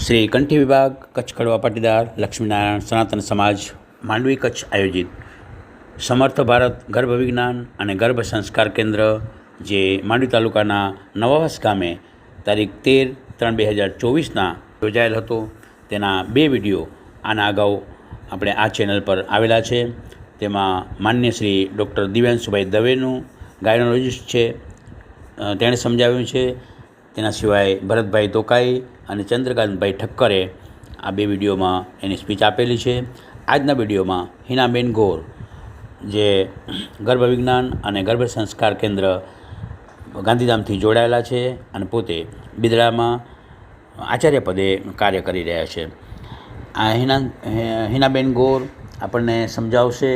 શ્રી કંઠી વિભાગ, કચ્છ કડવા પાટીદાર, લક્ષ્મીનારાયણ સનાતન સમાજ, માંડવી કચ્છ આયોજિત. સમર્થ ભારત ગર્ભ વિજ્ઞાન અને ગર્ભ સંસ્કાર કેન્દ્ર, જે માંડવી તાલુકાના નવાવાસ ગામે તારીખ તેર ત્રણ બે હજાર ચોવીસના યોજાયેલ હતો. તેના બે વીડિયો આના અગાઉ આપણે આ ચેનલ પર આવેલા છે. તેમાં માન્ય શ્રી ડૉક્ટર દિવ્યાંશુભાઈ દવેનું ગાયનોલોજિસ્ટ છે. તેણે સમજાવ્યું છે તેના સિવાય ભરતભાઈ તોકાઈ અને ચંદ્રકાંતભાઈ ઠક્કરે આ બે વિડીયોમાં એની સ્પીચ આપેલી છે. આજના વિડીયોમાં હિનાબેન ગોર જે ગર્ભ વિજ્ઞાન અને ગર્ભ સંસ્કાર કેન્દ્ર ગાંધીધામથી જોડાયેલા છે અને પોતે બિદડામાં આચાર્ય પદે કાર્ય કરી રહ્યા છે. આ હિના હિનાબેન ગોર આપણને સમજાવશે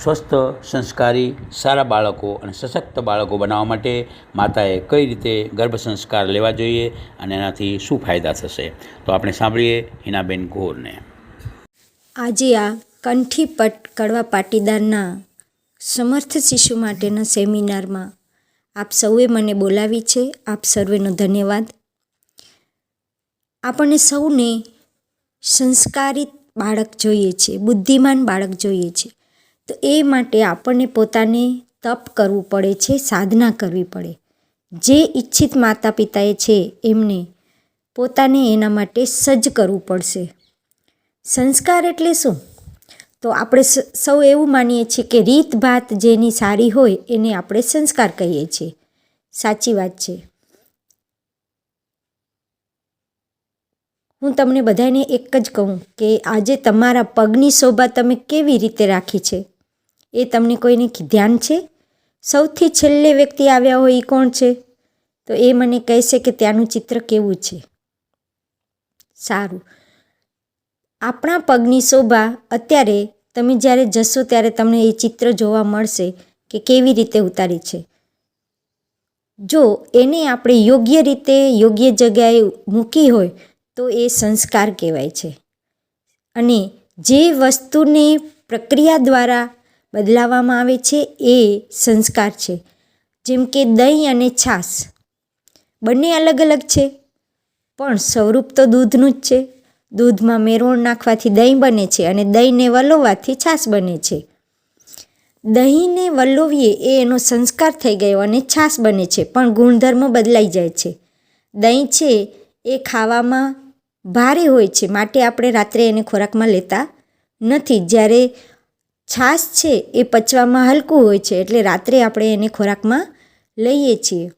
સ્વસ્થ, સંસ્કારી, સારા બાળકો અને સશક્ત બાળકો બનાવવા માટે માતાએ કઈ રીતે ગર્ભ સંસ્કાર લેવા જોઈએ અને એનાથી શું ફાયદા થશે? તો આપણે સાંભળીએ હિનાબેન ગોરને. આજે આ કંઠીપટ કડવા પાટીદારના સમર્થ શિશુ માટેના સેમિનારમાં આપ સૌએ મને બોલાવી છે. આપ સર્વેનો ધન્યવાદ. આપણને સૌને સંસ્કારિત બાળક જોઈએ છે, બુદ્ધિમાન બાળક જોઈએ છે. તો એ માટે આપણને પોતાને તપ કરવું પડે છે, સાધના કરવી પડે. જે ઈચ્છિત માતા પિતાએ છે, એમને પોતાને એના માટે સજ્જ કરવું પડશે. સંસ્કાર એટલે શું? તો આપણે સ- એવું માનીએ છીએ કે રીત ભાત જેની સારી હોય એને આપણે સંસ્કાર કહીએ છીએ. સાચી વાત છે. હું તમને બધાને એક જ કહું કે આજે તમારા પગની શોભા તમે કેવી રીતે રાખી છે? એ તમને કોઈને ધ્યાન છે? સૌથી છેલ્લે વ્યક્તિ આવ્યા હોય એ કોણ છે? તો એ મને કહેશે કે ત્યાંનું ચિત્ર કેવું છે. સારું. આપણા પગની શોભા અત્યારે તમે જ્યારે જશો ત્યારે તમને એ ચિત્ર જોવા મળશે કે કેવી રીતે ઉતારી છે. જો એને આપણે યોગ્ય રીતે યોગ્ય જગ્યાએ મૂકી હોય તો એ સંસ્કાર કહેવાય છે. અને જે વસ્તુને પ્રક્રિયા દ્વારા બદલાવવામાં આવે છે એ સંસ્કાર છે. જેમ કે દહીં અને છાશ. બંને અલગ અલગ છે, પણ સ્વરૂપ તો દૂધનું જ છે. દૂધમાં મેરોણ નાખવાથી દહીં બને છે અને દહીંને વલોવવાથી છાશ બને છે. દહીંને વલોવીએ એ એનો સંસ્કાર થઈ ગયો અને છાશ બને છે, પણ ગુણધર્મો બદલાઈ જાય છે. દહીં છે એ ખાવામાં ભારે હોય છે, માટે આપણે રાત્રે એને ખોરાકમાં લેતા નથી. જ્યારે છાશ છે એ પચવામાં હલકું હોય છે એટલે રાત્રે આપણે એને ખોરાકમાં લઈએ છીએ.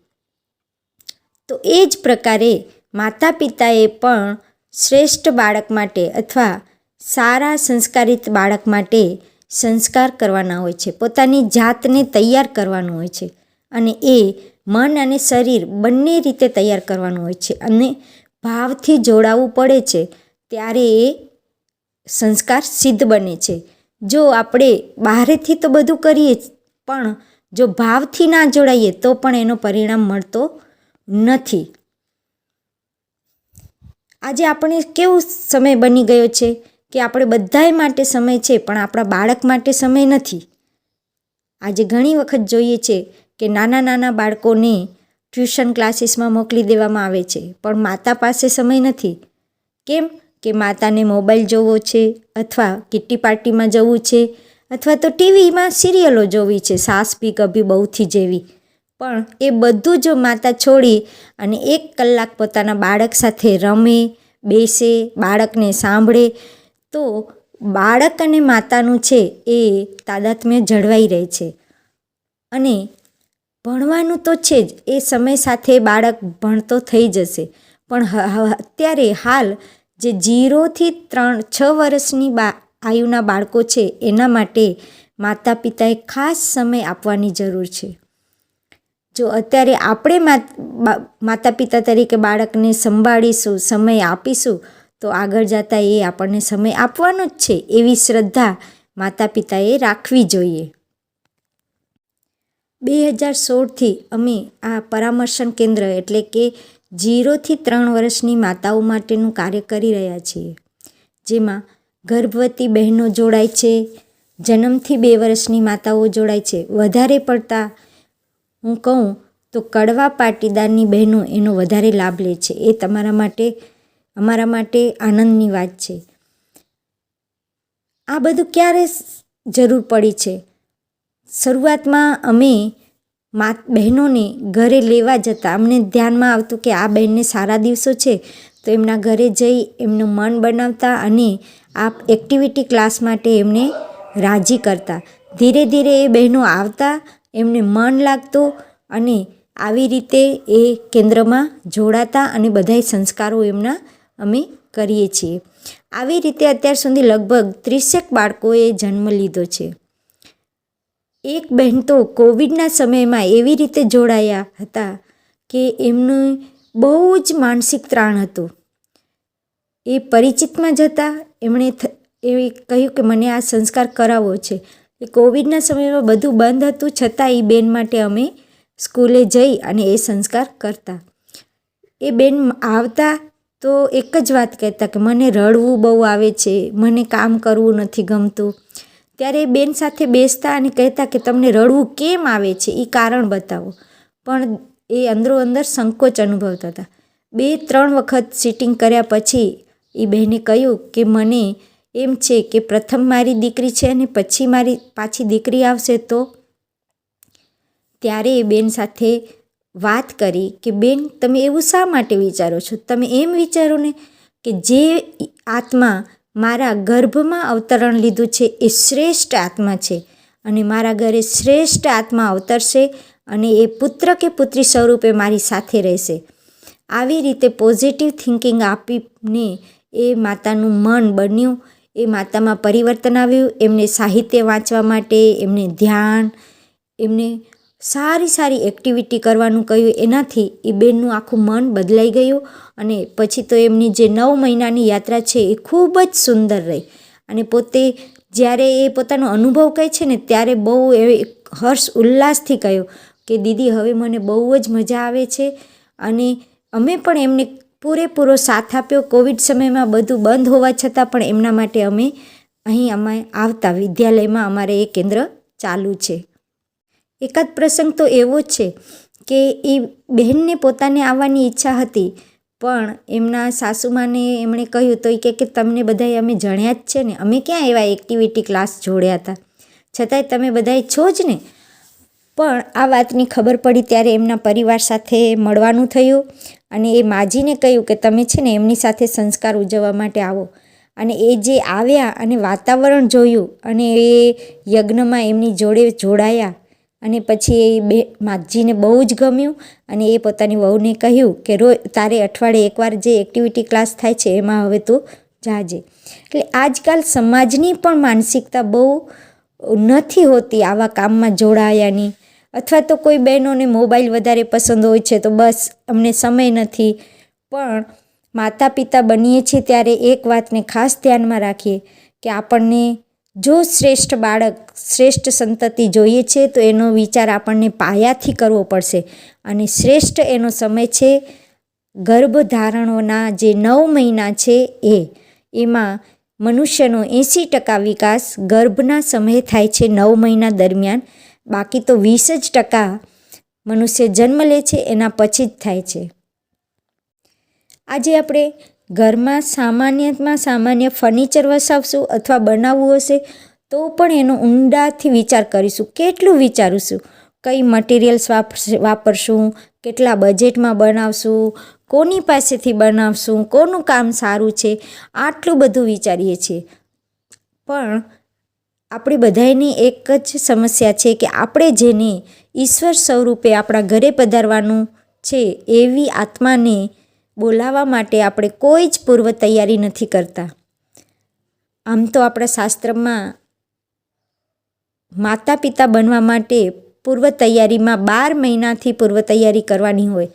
તો એ જ પ્રકારે માતા પિતાએ પણ શ્રેષ્ઠ બાળક માટે અથવા સારા સંસ્કારિત બાળક માટે સંસ્કાર કરવાના હોય છે. પોતાની જાતને તૈયાર કરવાનું હોય છે અને એ મન અને શરીર બંને રીતે તૈયાર કરવાનું હોય છે અને ભાવથી જોડાવવું પડે છે ત્યારે એ સંસ્કાર સિદ્ધ બને છે. જો આપણે બહારેથી તો બધું કરીએ જ, પણ જો ભાવથી ના જોડાઈએ તો પણ એનો પરિણામ મળતો નથી. આજે આપણે કેવું સમય બની ગયો છે કે આપણે બધાય માટે સમય છે પણ આપણા બાળક માટે સમય નથી. આજે ઘણી વખત જોઈએ છે કે નાના નાના બાળકોને ટ્યુશન ક્લાસીસમાં મોકલી દેવામાં આવે છે પણ માતા પાસે સમય નથી. કેમ? કે માતાને મોબાઈલ જોવો છે અથવા કિટ્ટી પાર્ટીમાં જવું છે અથવા તો ટીવીમાં સિરિયલો જોવી છે, સાસ પી કભી બહુથી જેવી. પણ એ બધું જો માતા છોડી અને એક કલાક પોતાના બાળક સાથે રમે, બેસે, બાળકને સાંભળે, તો બાળક અને માતાનું છે એ તાદાત્મ્ય જળવાઈ રહે છે. અને ભણવાનું તો છે જ, એ સમય સાથે બાળક ભણતો થઈ જશે. પણ અત્યારે હાલ જે જીરોથી ત્રણ છ વર્ષની બા આયુના બાળકો છે, એના માટે માતા પિતાએ ખાસ સમય આપવાની જરૂર છે. જો અત્યારે આપણે માત- પિતા તરીકે બાળકને સંભાળીશું, સમય આપીશું, તો આગળ જતાં એ આપણને સમય આપવાનો જ છે, એવી શ્રદ્ધા માતા પિતાએ રાખવી જોઈએ. બે હજાર સોળથી અમે આ પરામર્શન કેન્દ્ર એટલે કે જીરોથી ત્રણ વર્ષની માતાઓ માટેનું કાર્ય કરી રહ્યા છીએ જેમાં ગર્ભવતી બહેનો જોડાય છે, જન્મથી બે વર્ષની માતાઓ જોડાય છે. વધારે પડતા હું કહું તો કડવા પાટીદારની બહેનો એનો વધારે લાભ લે છે. એ તમારા માટે, અમારા માટે આનંદની વાત છે. આ બધું ક્યારે જરૂર પડી છે? શરૂઆતમાં અમે મા બહેનોને ઘરે લેવા જતા અમને ધ્યાનમાં આવતું કે આ બહેનને સારા દિવસો છે, તો એમના ઘરે જઈ એમનું મન બનાવતા અને આ એક્ટિવિટી ક્લાસ માટે એમને રાજી કરતા. ધીરે ધીરે એ બહેનો આવતા, એમને મન લાગતું અને આવી રીતે એ કેન્દ્રમાં જોડાતા અને બધાય સંસ્કારો એમના અમે કરીએ છીએ. આવી રીતે અત્યાર સુધી લગભગ ત્રીસેક બાળકોએ જન્મ લીધો છે. એક બહેન તો કોવિડના સમયમાં એવી રીતે જોડાયા હતા કે એમનું બહુ જ માનસિક ત્રાણ હતું. એ પરિચિતમાં જતા એમણે એ કહ્યું કે મને આ સંસ્કાર કરાવવો છે. એ કોવિડના સમયમાં બધું બંધ હતું. છતાં એ બેન માટે અમે સ્કૂલે જઈ અને એ સંસ્કાર કરતા. એ બેન આવતા તો એક જ વાત કહેતા કે મને રડવું બહુ આવે છે. મને કામ કરવું નથી ગમતું. ત્યારે એ બેન સાથે બેસતા અને કહેતા કે તમને રડવું કેમ આવે છે? એ કારણ બતાવો. પણ એ અંદરો અંદર સંકોચ અનુભવતા હતા. બે, ત્રણ વખત સિટિંગ કર્યા પછી એ બહેને કહ્યું કે મને એમ છે કે પ્રથમ મારી દીકરી છે અને પછી મારી પાછી દીકરી આવશે તો? ત્યારે એ બેન સાથે વાત કરી કે બેન, તમે એવું શા માટે વિચારો છો? તમે એમ વિચારો ને કે જે આત્મા મારા ગર્ભમાં અવતરણ લીધું છે એ શ્રેષ્ઠ આત્મા છે અને મારા ઘરે શ્રેષ્ઠ આત્મા અવતરશે અને એ પુત્ર કે પુત્રી સ્વરૂપે મારી સાથે રહેશે. આવી રીતે પોઝિટિવ થિંકિંગ આપીને એ માતાનું મન બન્યું. એ માતામાં પરિવર્તન આવ્યું. એમને સાહિત્ય વાંચવા માટે, એમને ધ્યાન, એમને સારી સારી એક્ટિવિટી કરવાનું કહ્યું એનાથી એ બેનનું આખું મન બદલાઈ ગયું અને પછી તો એમની જે નવ મહિનાની યાત્રા છે એ ખૂબ જ સુંદર રહી. અને પોતે જ્યારે એ પોતાનો અનુભવ કહે છે ને ત્યારે બહુ એ હર્ષ ઉલ્લાસથી કહ્યું કે દીદી, હવે મને બહુ જ મજા આવે છે અને અમે પણ એમને પૂરેપૂરો સાથ આપ્યો. કોવિડ સમયમાં બધું બંધ હોવા છતાં પણ એમના માટે અમે અહીં અમે આવતા વિદ્યાલયમાં અમારે એ કેન્દ્ર ચાલુ છે. એકાદ પ્રસંગ તો એવો છે કે એ બહેનને પોતાને આવવાની ઈચ્છા હતી, પણ એમના સાસુમાને એમણે કહ્યું, તો એ કે તમને બધાએ અમે જણ્યા જ છે ને, અમે ક્યાં એવા એક્ટિવિટી ક્લાસ જોડ્યા હતા? છતાંય તમે બધાએ છો જ ને. પણ આ વાતની ખબર પડી ત્યારે એમના પરિવાર સાથે મળવાનું થયું અને એ માજીને કહ્યું કે, તમે છે ને એમની સાથે સંસ્કાર ઉજવવા માટે આવો. અને એ જે આવ્યા અને વાતાવરણ જોયું અને એ યજ્ઞમાં એમની જોડે જોડાયા અને પછી એ બે માજીને બહુ જ ગમ્યું અને એ પોતાની વહુને કહ્યું કે રોજ તારે અઠવાડિયે એકવાર જે એક્ટિવિટી ક્લાસ થાય છે એમાં હવે તું જાજે. એટલે આજકાલ સમાજની પણ માનસિકતા બહુ નથી હોતી આવા કામમાં જોડાયાની. અથવા તો કોઈ બહેનોને મોબાઈલ વધારે પસંદ હોય છે તો બસ અમને સમય નથી. પણ માતા પિતા બનીએ છીએ ત્યારે એક વાતને ખાસ ધ્યાનમાં રાખીએ કે આપણને જો શ્રેષ્ઠ બાળક, શ્રેષ્ઠ સંતતિ જોઈએ છે, તો એનો વિચાર આપણને પાયાથી કરવો પડશે. અને શ્રેષ્ઠ એનો સમય છે ગર્ભધારણોના જે નવ મહિના છે એ. એમાં મનુષ્યનો એંસી ટકા વિકાસ ગર્ભના સમયે થાય છે નવ મહિના દરમિયાન. બાકી તો વીસ જ ટકા મનુષ્ય જન્મ લે છે, એના પછી જ થાય છે. આજે આપણે ઘરમાં સામાન્યમાં સામાન્ય ફર્નિચર વસાવશું અથવા બનાવવું હશે, તો પણ એનો ઊંડાથી વિચાર કરીશું. કેટલું વિચારીશું? કઈ મટીરિયલ્સ વાપરશું? કેટલા બજેટમાં બનાવશું? કોની પાસેથી બનાવશું? કોનું કામ સારું છે? આટલું બધું વિચારીએ છીએ. પણ આપણે બધાની એક જ સમસ્યા છે કે આપણે જેને ઈશ્વર સ્વરૂપે આપણા ઘરે પધારવાનું છે એવી આત્માને બોલાવવા માટે આપણે કોઈ જ પૂર્વ તૈયારી નથી કરતા. આમ તો આપણા શાસ્ત્રમાં માતા પિતા બનવા માટે પૂર્વ તૈયારીમાં બાર મહિનાથી પૂર્વ તૈયારી કરવાની હોય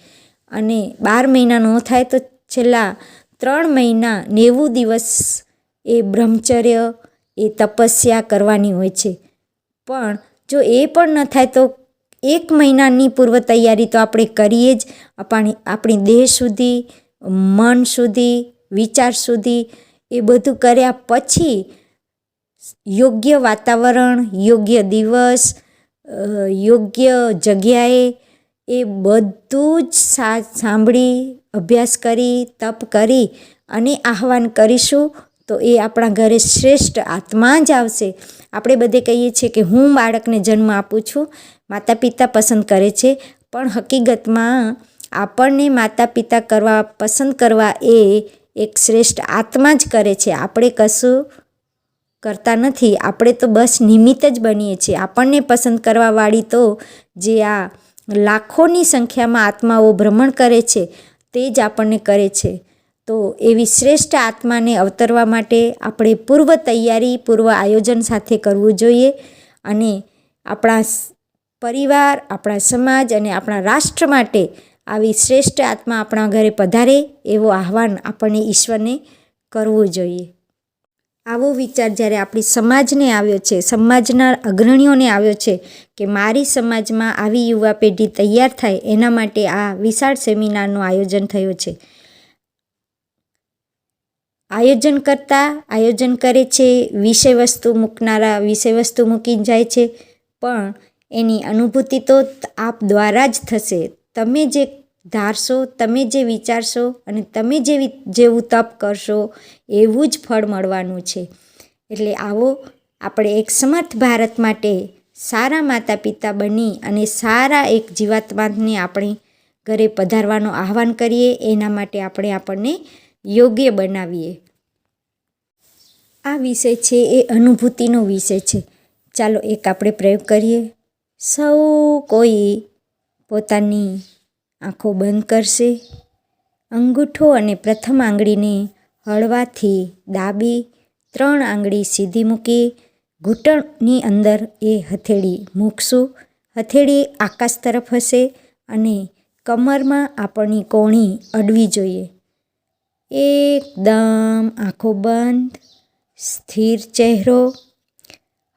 અને બાર મહિના ન થાય તો છેલ્લા ત્રણ મહિના નેવું દિવસ એ બ્રહ્મચર્ય, એ તપસ્યા કરવાની હોય છે. પણ જો એ પણ ન થાય તો એક મહિનાની પૂર્વ તૈયારી તો આપણે કરીએ જ. આપણી આપણી દેહ સુધી, મન સુધી, વિચાર સુધી એ બધું કર્યા પછી યોગ્ય વાતાવરણ, યોગ્ય દિવસ યોગ્ય જગ્યાએ એ બધું જ સાંભળી, અભ્યાસ કરી, તપ કરી અને આહવાન કરીશું. તો એ આપણા ઘરે શ્રેષ્ઠ આત્મા જ આવશે. આપણે બધે કહીએ છીએ કે હું બાળકને જન્મ આપું છું માતા પિતા પસંદ કરે છે, પણ હકીકતમાં આપણને માતા પિતા કરવા, પસંદ કરવા એ એક શ્રેષ્ઠ આત્મા જ કરે છે. આપણે કશું કરતા નથી. આપણે તો બસ નિમિત્ત જ બનીએ છીએ. આપણને પસંદ કરવાવાળી તો જે આ લાખોની સંખ્યામાં આત્માઓ ભ્રમણ કરે છે, તે જ આપણને કરે છે. તો એવી શ્રેષ્ઠ આત્માને અવતરવા માટે આપણે પૂર્વ તૈયારી, પૂર્વ આયોજન સાથે કરવું જોઈએ અને આપણા પરિવાર, આપણા સમાજ અને આપણા રાષ્ટ્ર માટે આવી શ્રેષ્ઠ આત્મા આપણા ઘરે પધારે એવો આહવાન આપણને ઈશ્વરને કરવું જોઈએ. આવો વિચાર જ્યારે આપણી સમાજને આવ્યો છે, સમાજના અગ્રણીઓને આવ્યો છે કે મારી સમાજમાં આવી યુવા પેઢી તૈયાર થાય, એના માટે આ વિશાળ સેમિનારનું આયોજન થયું છે. આયોજન કરતા, આયોજન કરે છે વિષય વસ્તુ મૂકનારા વિષય વસ્તુ મૂકી જાય છે. પણ એની અનુભૂતિ તો આપ દ્વારા જ થશે. તમે જે ધારશો, તમે જે વિચારશો અને તમે જેવી જેવું તપ કરશો, એવું જ ફળ મળવાનું છે. એટલે આવો આપણે એક સમર્થ ભારત માટે સારા માતા પિતા બની અને સારા એક જીવાત્માને આપણે ઘરે પધારવાનું આહવાન કરીએ. એના માટે આપણે આપણને યોગ્ય બનાવીએ. આ વિષય છે એ અનુભૂતિનો વિષય છે. ચાલો એક આપણે પ્રયોગ કરીએ. સૌ કોઈ પોતાની આંખો બંધ કરશે. અંગૂઠો અને પ્રથમ આંગળીને હળવાથી દાબી, ત્રણ આંગળી સીધી મૂકી, ઘૂંટણની અંદર એ હથેળી મૂકશું. હથેળી આકાશ તરફ હશે અને કમરમાં આપણની કોણી અડવી જોઈએ. એકદમ આંખો બંધ સ્થિર ચહેરો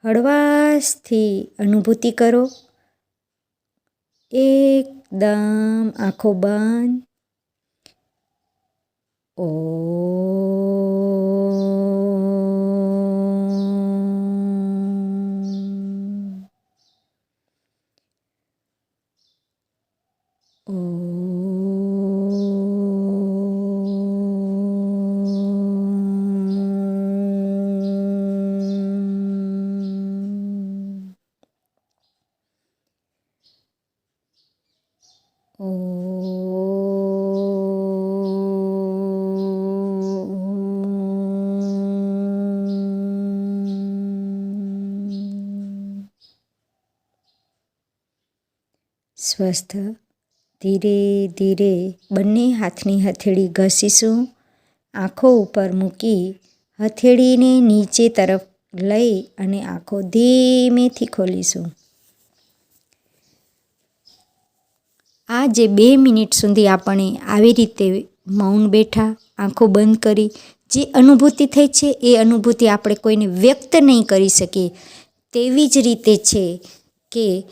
હળવાશથી અનુભૂતિ કરો. એકદમ આંખો બંધ. ઓ સ્વસ્થ, ધીરે ધીરે બંને હાથની હથેળી ઘસીશું. આંખો ઉપર મૂકી હથેળીને નીચે તરફ લઈ અને આંખો ધીમેથી ખોલીશું. આ જે બે મિનિટ સુધી આપણે આવી રીતે મૌન બેઠા, આંખો બંધ કરી, જે અનુભૂતિ થઈ છે એ અનુભૂતિ આપણે કોઈને વ્યક્ત નહીં કરી શકીએ. તેવી જ રીતે છે કે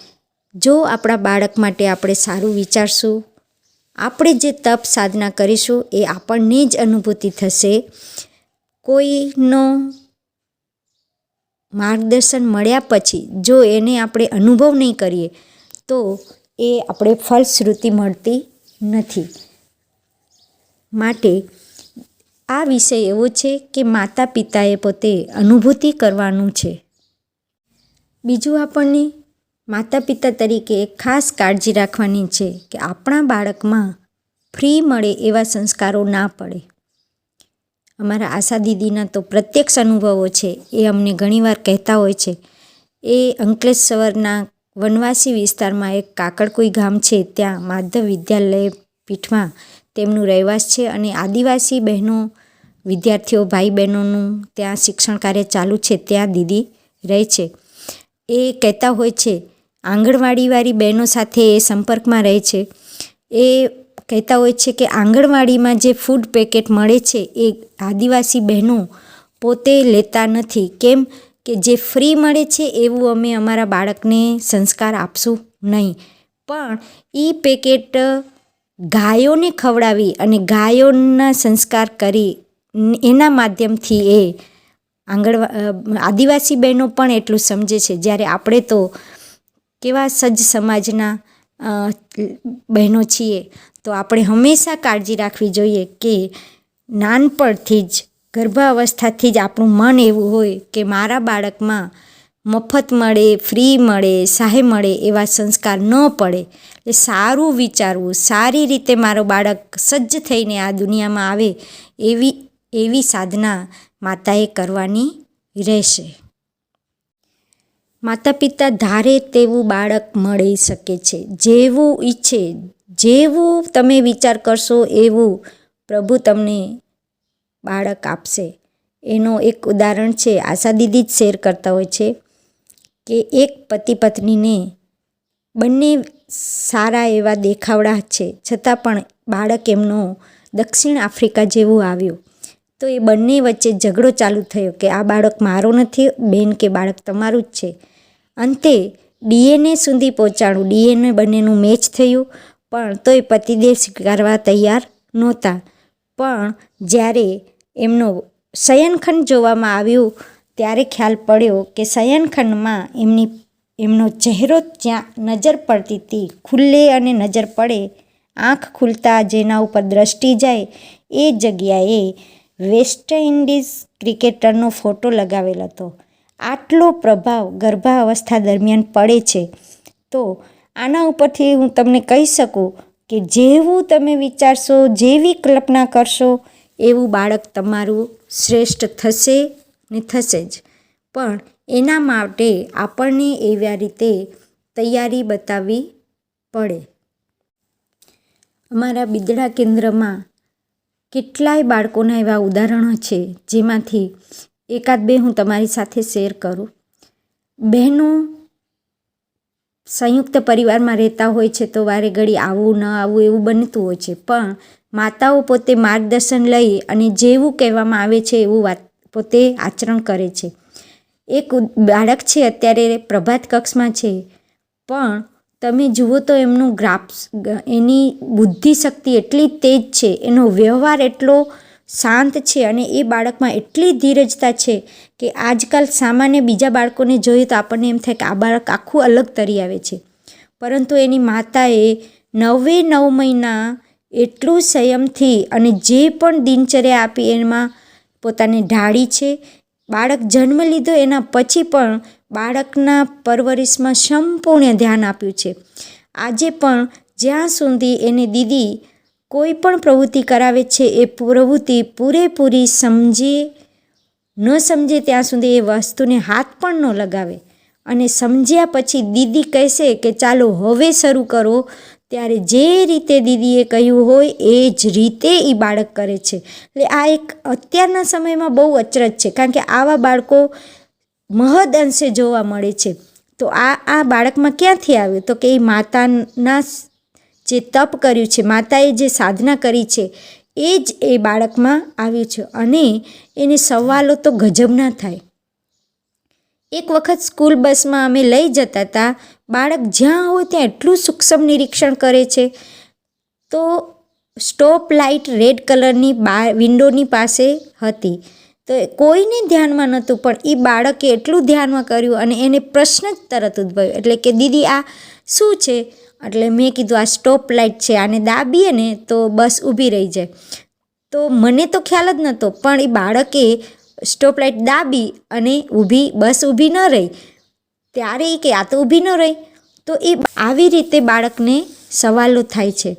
જો આપણા બાળક માટે આપણે સારું વિચારશું, આપણે જે તપ સાધના કરીશું એ આપણને જ અનુભૂતિ થશે. કોઈનો માર્ગદર્શન મળ્યા પછી જો એને આપણે અનુભવ નહીં કરીએ, તો એ આપણે ફલશ્રુતિ મળતી નથી. માટે આ વિષય એવો છે કે માતા પિતાએ પોતે અનુભૂતિ કરવાનું છે. બીજું આપણને માતા પિતા તરીકે ખાસ કાળજી રાખવાની છે કે આપણા બાળકમાં ફ્રી મળે એવા સંસ્કારો ના પડે. અમારા આશા દીદીના તો પ્રત્યક્ષ અનુભવો છે, એ અમને ઘણીવાર કહેતા હોય છે. એ અંકલેશ્વરના વનવાસી વિસ્તારમાં એક કાકડકોઈ ગામ છે, ત્યાં માધવ વિદ્યાલય પીઠમાં તેમનું રહેવાસ છે અને આદિવાસી બહેનો, વિદ્યાર્થીઓ, ભાઈ બહેનોનું ત્યાં શિક્ષણ કાર્ય ચાલુ છે, ત્યાં દીદી રહે છે. એ કહેતા હોય છે આંગણવાડીવાળી બહેનો સાથે એ સંપર્કમાં રહે છે. એ કહેતા હોય છે કે આંગણવાડીમાં જે ફૂડ પેકેટ મળે છે એ આદિવાસી બહેનો પોતે લેતા નથી. કેમ કે જે ફ્રી મળે છે એવું અમે અમારા બાળકને સંસ્કાર આપશું નહીં. પણ એ પેકેટ ગાયોને ખવડાવી અને ગાયોના સંસ્કાર કરી એના માધ્યમથી એ આંગણવા આદિવાસી બહેનો પણ એટલું સમજે છે. જ્યારે આપણે તો કેવા સજ્જ સમાજના બહેનો છીએ, તો આપણે હંમેશા કાળજી રાખવી જોઈએ કે નાનપણથી જ, ગર્ભાવસ્થાથી જ આપણું મન એવું હોય કે મારા બાળકમાં મફત મળે, ફ્રી મળે સહાય મળે એવા સંસ્કાર ન પડે. એ સારું વિચારવું, સારી રીતે મારો બાળક સજ્જ થઈને આ દુનિયામાં આવે એવી એવી સાધના માતાએ કરવાની રહેશે. માતા પિતા ધારે તેવું બાળક મળી શકે છે. જેવું ઈચ્છે, જેવું તમે વિચાર કરશો એવું પ્રભુ તમને બાળક આપશે. એનો એક ઉદાહરણ છે, આશા દીદી જ શેર કરતા હોય છે કે એક પતિ પત્નીને બંને સારા એવા દેખાવડા છે, છતાં પણ બાળક એમનો દક્ષિણ આફ્રિકા જેવું આવ્યું. તો એ બંને વચ્ચે ઝઘડો ચાલુ થયો કે આ બાળક મારો નથી, બેન કે બાળક તમારું જ છે. અંતે ડીએનએ સુધી પહોંચાડું ડીએનએ બંનેનું મેચ થયું, પણ તોય પતિદેવ સ્વીકારવા તૈયાર નહોતા. પણ જ્યારે એમનો શયનખંડ જોવામાં આવ્યું, ત્યારે ખ્યાલ પડ્યો કે શયનખંડમાં એમની, એમનો ચહેરો જ્યાં નજર પડતી હતી ખુલ્લે અને નજર પડે, આંખ ખુલતા જેના ઉપર દ્રષ્ટિ જાય, એ જગ્યાએ વેસ્ટ ઇન્ડિઝ ક્રિકેટરનો ફોટો લગાવેલ હતો. આટલો પ્રભાવ ગર્ભાવસ્થા દરમિયાન પડે છે, તો આના ઉપરથી હું તમને કહી શકું કે જેવું તમે વિચારશો, જેવી કલ્પના કરશો, એવું બાળક તમારું શ્રેષ્ઠ થશે ને થશે જ. પણ એના માટે આપણને એવા રીતે તૈયારી બતાવવી પડે. અમારા બિદડા કેન્દ્રમાં કેટલાય બાળકોના એવા ઉદાહરણો છે, જેમાંથી એકાદ બે હું તમારી સાથે શેર કરું. બહેનો સંયુક્ત પરિવારમાં રહેતા હોય છે તો વારે ઘડી આવવું, ન આવવું એવું બનતું હોય છે. પણ માતાઓ પોતે માર્ગદર્શન લઈ અને જેવું કહેવામાં આવે છે એવું વાત પોતે આચરણ કરે છે. એક બાળક છે અત્યારે પ્રભાત કક્ષમાં છે. પણ તમે જુઓ તો એમનું ગ્રાફ્સ એની બુદ્ધિ શક્તિ એટલી તેજ છે, એનો વ્યવહાર એટલો શાંત છે અને એ બાળકમાં એટલી ધીરજતા છે કે આજકાલ સામાન્ય બીજા બાળકોને જોઈએ તો આપણને એમ થાય કે આ બાળક આખું અલગ તરી આવે છે. પરંતુ એની માતાએ નવે નવ મહિના એટલું સંયમથી અને જે પણ દિનચર્યા આપી એમાં પોતાને ઢાળી છે. બાળક જન્મ લીધો એના પછી પણ બાળકના પરવરિશમાં સંપૂર્ણ ધ્યાન આપ્યું છે. આજે પણ જ્યાં સુધી એને દીદી કોઈ પણ પ્રવૃત્તિ કરાવે છે, એ પ્રવૃત્તિ પૂરેપૂરી સમજે, ન સમજે ત્યાં સુધી એ વસ્તુને હાથ પણ ન લગાવે. અને સમજ્યા પછી દીદી કહેશે કે, ચાલો, હવે શરૂ કરો. ત્યારે જે રીતે દીદીએ કહ્યું હોય, એ જ રીતે એ બાળક કરે છે. એટલે આ એક અત્યારના સમયમાં બહુ અચરજ છે, કારણ કે આવા બાળકો મહદ અંશે જોવા મળે છે. તો આ આ બાળકમાં ક્યાંથી આવ્યું તો કે એ માતાના જે તપ કર્યું છે, માતાએ જે સાધના કરી છે, એ જ એ બાળકમાં આવ્યું છે અને એને સવાલો તો ગજબના થાય. એક વખત સ્કૂલ બસમાં અમે લઈ જતા હતા બાળક જ્યાં હોય ત્યાં એટલું સૂક્ષ્મ નિરીક્ષણ કરે છે. તો સ્ટોપ લાઇટ રેડ કલરની બા, વિન્ડોની પાસે હતી. તો કોઈને ધ્યાનમાં નહોતું, પણ એ બાળકે એટલું ધ્યાનમાં કર્યું અને એને પ્રશ્ન જ તરત ઉદ્ભવ્યો. એટલે કે, દીદી, આ શું છે? એટલે મેં કીધું આ સ્ટોપ લાઇટ છે, આને દાબીએ ને તો બસ ઊભી રહી જાય. તો મને તો ખ્યાલ જ નહોતો, પણ એ બાળકે સ્ટોપ લાઇટ દાબી અને ઊભી, બસ ઊભી ન રહી. ત્યારે એ કે આ તો ઊભી ન રહી. તો એ આવી રીતે બાળકને સવાલો થાય છે.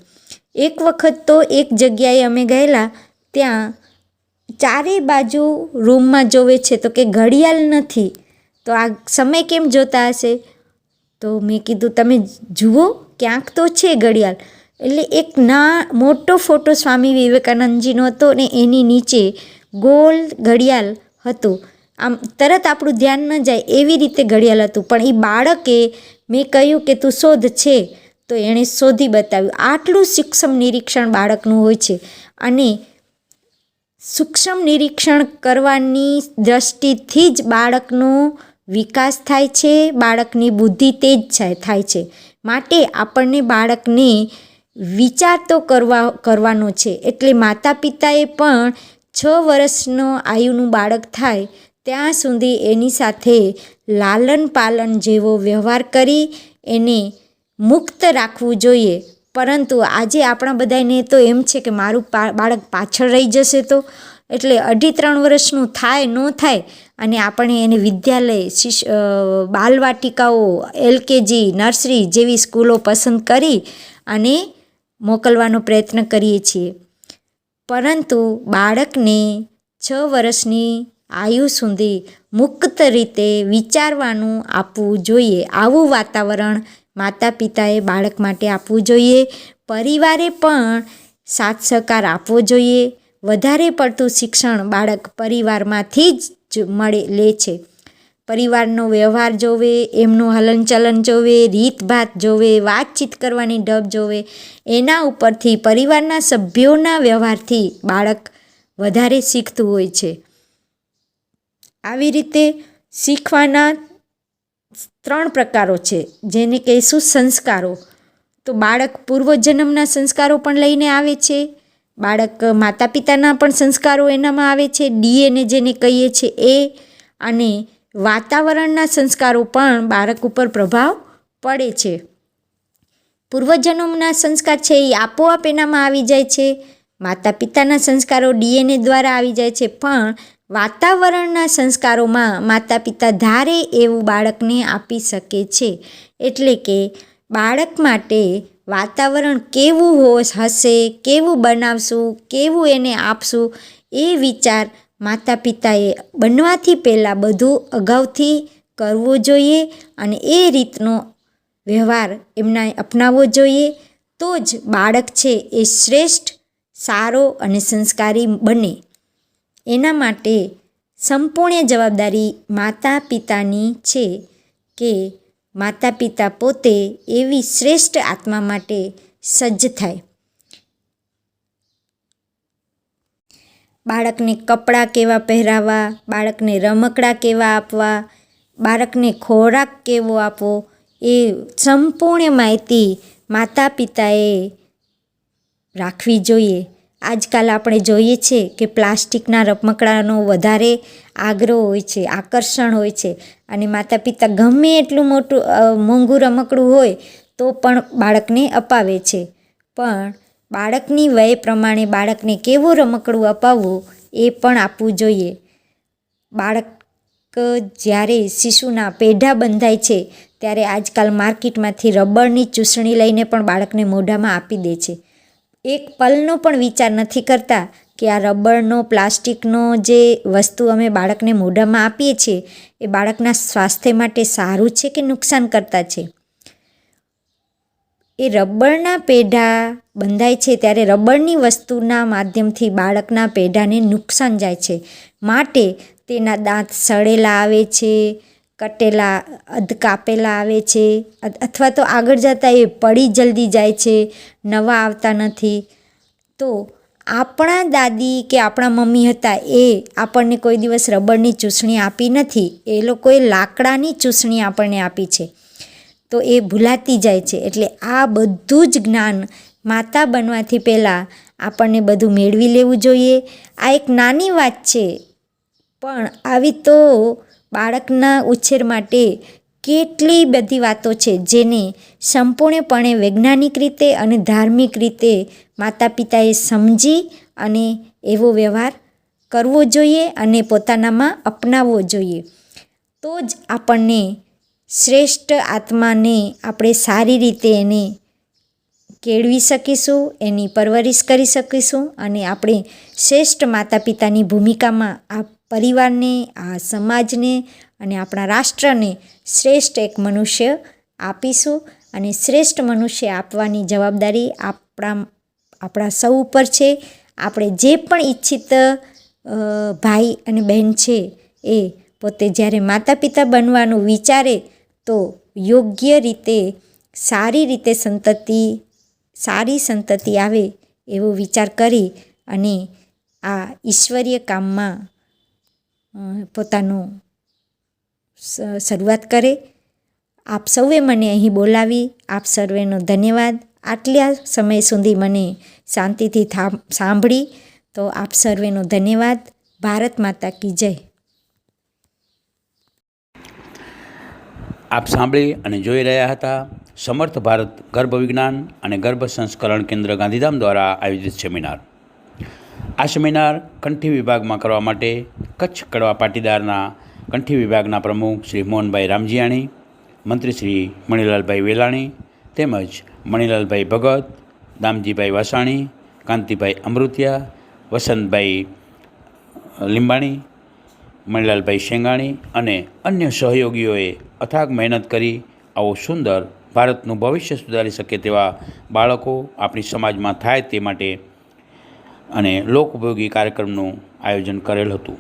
એક વખત તો એક જગ્યાએ અમે ગયેલા, ત્યાં ચારેય બાજુ રૂમમાં જોવે છે તો કે ઘડિયાળ નથી. તો આ સમય કેમ જોતા હશે? તો મેં કીધું, તમે જુઓ, ક્યાંક તો છે ઘડિયાળ. એટલે એક ના, મોટો ફોટો સ્વામી વિવેકાનંદજીનો હતો ને એની નીચે ગોલ ઘડિયાળ હતું. આમ, તરત આપણું ધ્યાન ન જાય એવી રીતે ઘડિયાળ હતું. પણ એ બાળકે મેં કહ્યું કે, તું શોધ છે. તો એણે શોધી બતાવ્યું. આટલું સૂક્ષ્મ નિરીક્ષણ બાળકનું હોય છે. અને સૂક્ષ્મ નિરીક્ષણ કરવાની દ્રષ્ટિથી જ બાળકનો વિકાસ થાય છે, બાળકની બુદ્ધિ તેજ થાય છે. માટે આપણને બાળકને વિચાર તો કરવા, કરવાનો છે. એટલે માતા પિતાએ પણ છ વર્ષનો આયુનું બાળક થાય, ત્યાં સુધી એની સાથે લાલન પાલન જેવો વ્યવહાર કરી એને મુક્ત રાખવું જોઈએ. પરંતુ આજે આપણા બધાને તો એમ છે કે મારું બાળક પાછળ રહી જશે તો. એટલે અઢી ત્રણ વર્ષનું થાય, ન થાય અને આપણે એને વિદ્યાલય શિશ બાલવાટિકાઓ, એલકેજી, નર્સરી જેવી સ્કૂલો પસંદ કરી અને મોકલવાનો પ્રયત્ન કરીએ છીએ. પરંતુ બાળકને છ વર્ષની આયુ સુધી મુક્ત રીતે વિચારવાનું આપવું જોઈએ. આવું વાતાવરણ માતા પિતાએ બાળક માટે આપવું જોઈએ. પરિવારે પણ સાથ સહકાર આપવો જોઈએ. વધારે પડતું શિક્ષણ બાળક પરિવારમાંથી જ મળે, લે છે. પરિવારનો વ્યવહાર જોવે, એમનું હલનચલન જોવે, રીતભાત જોવે, વાતચીત કરવાની ઢબ જોવે. એના ઉપરથી પરિવારના સભ્યોના વ્યવહારથી બાળક વધારે શીખતું હોય છે. આવી રીતે શીખવાના ત્રણ પ્રકારો છે, જેને કહીશું સંસ્કારો. તો બાળક પૂર્વજન્મના સંસ્કારો પણ લઈને આવે છે. બાળક માતા પિતાના પણ સંસ્કારો એનામાં આવે છે. ડીએનએ જેને કહીએ છીએ એ અને વાતાવરણના સંસ્કારો પણ બાળક ઉપર પ્રભાવ પડે છે. પૂર્વજન્મના સંસ્કાર છે એ આપોઆપ એનામાં આવી જાય છે. માતા પિતાના સંસ્કારો ડીએનએ દ્વારા આવી જાય છે. પણ વાતાવરણના સંસ્કારોમાં માતા પિતા ધારે એવું બાળકને આપી શકે છે. એટલે કે બાળક માટે વાતાવરણ કેવું હો હશે, કેવું બનાવશું, કેવું એને આપશું, એ વિચાર માતા પિતાએ બનવાથી પહેલાં બધું અગાઉથી કરવો જોઈએ અને એ રીતનો વ્યવહાર એમના અપનાવવો જોઈએ. તો જ બાળક છે એ શ્રેષ્ઠ, સારો અને સંસ્કારી બને. એના માટે સંપૂર્ણ જવાબદારી માતા પિતાની છે કે માતા પિતા પોતે એવી શ્રેષ્ઠ આત્મા માટે સજ્જ થાય. બાળકને કપડાં કેવા પહેરાવવા, બાળકને રમકડાં કેવા આપવા, બાળકને ખોરાક કેવો આપવો, એ સંપૂર્ણ માહિતી માતા પિતાએ રાખવી જોઈએ. આજકાલ આપણે જોઈએ છે કે પ્લાસ્ટિકના રમકડાનો વધારે આગ્રહ હોય છે, આકર્ષણ હોય છે અને માતા પિતા ગમે એટલું મોટું મોંઘું રમકડું હોય તો પણ બાળકને અપાવે છે. પણ બાળકની વય પ્રમાણે બાળકને કેવું રમકડું અપાવવું એ પણ આપવું જોઈએ. બાળક જ્યારે શિશુના પેઢા બંધાય છે ત્યારે આજકાલ માર્કેટમાંથી રબરની ચૂસણી લઈને પણ બાળકને મોઢામાં આપી દે છે. એક પલનો પણ વિચાર નથી કરતા કે આ રબરનો, પ્લાસ્ટિકનો જે વસ્તુ અમે બાળકને મોઢામાં આપીએ છીએ, એ બાળકના સ્વાસ્થ્ય માટે સારું છે કે નુકસાન કરતા છે? એ રબરના પેઢા બંધાય છે ત્યારે રબરની વસ્તુના માધ્યમથી બાળકના પેઢાને નુકસાન જાય છે. માટે તેના દાંત સડેલા આવે છે, કટેલા, અધ કાપેલા આવે છે અથવા તો આગળ જતાં એ પડી જલ્દી જાય છે, નવા આવતા નથી. તો આપણા દાદી કે આપણા મમ્મી હતા એ આપણને કોઈ દિવસ રબરની ચૂસણી આપી નથી. એ લોકોએ લાકડાની ચૂસણી આપણને આપી છે. તો એ ભૂલાતી જાય છે. એટલે આ બધું જ જ્ઞાન માતા બનવાથી પહેલાં આપણને બધું મેળવી લેવું જોઈએ. આ એક નાની વાત છે. પણ આવી તો બાળકના ઉછેર માટે કેટલી બધી વાતો છે જેને સંપૂર્ણપણે વૈજ્ઞાનિક રીતે અને ધાર્મિક રીતે માતા પિતાએ સમજી અને એવો વ્યવહાર કરવો જોઈએ અને પોતાનામાં અપનાવવો જોઈએ. તો જ આપણને શ્રેષ્ઠ આત્માને આપણે સારી રીતે એને કેળવી શકીશું, એની પરવરિશ કરી શકીશું અને આપણે શ્રેષ્ઠ માતા પિતાની ભૂમિકામાં આ પરિવારને, આ સમાજને અને આપણા રાષ્ટ્રને શ્રેષ્ઠ એક મનુષ્ય આપીશું અને શ્રેષ્ઠ મનુષ્ય આપવાની જવાબદારી આપણા આપણા સૌ ઉપર છે. આપણે જે પણ ઈચ્છિત ભાઈ અને બહેન છે એ પોતે જ્યારે માતા પિતા બનવાનું વિચારે તો યોગ્ય રીતે, સારી રીતે સંતતિ, સારી સંતતિ આવે એવો વિચાર કરી અને આ ઈશ્વરીય કામમાં પોતાનું શરૂઆત કરે. આપ સૌએ મને અહીં બોલાવી. આપ સર્વેનો ધન્યવાદ. આટલા સમય સુધી મને શાંતિથી સાંભળી તો આપ સર્વેનો ધન્યવાદ. ભારત માતા કી જય. આપ સાંભળી અને જોઈ રહ્યા હતા સમર્થ ભારત ગર્ભ વિજ્ઞાન અને ગર્ભ સંસ્કરણ કેન્દ્ર ગાંધીધામ દ્વારા આયોજિત સેમિનાર. આ સેમિનાર કંઠી વિભાગમાં કરવા માટે કચ્છ કડવા પાટીદારના કંઠી વિભાગના પ્રમુખ શ્રી મોહનભાઈ રામજીયાણી, મંત્રી શ્રી મણિલાલભાઈ વેલાણી તેમજ મણિલાલભાઈ ભગત, દામજીભાઈ વાસાણી, કાંતિભાઈ અમૃતિયા, વસંતભાઈ લીંબાણી, મણિલાલભાઈ શેંગાણી અને અન્ય સહયોગીઓએ અથાગ મહેનત કરી આવો સુંદર ભારતનું ભવિષ્ય સુધારી શકે તેવા બાળકો આપણી સમાજમાં થાય તે માટે અને લોકોપયોગી કાર્યક્રમનું આયોજન કરેલ હતું.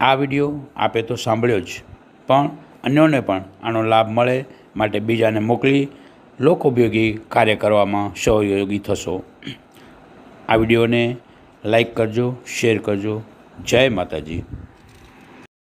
આ વીડિયો આપે તો સાંભળ્યો જ, પણ અન્યોને પણ આનો લાભ મળે માટે બીજાને મોકલી લોકોપયોગી કાર્ય કરવામાં સહયોગી થશો. આ વિડીયોને લાઈક કરજો શેર કરજો. જય માતાજી.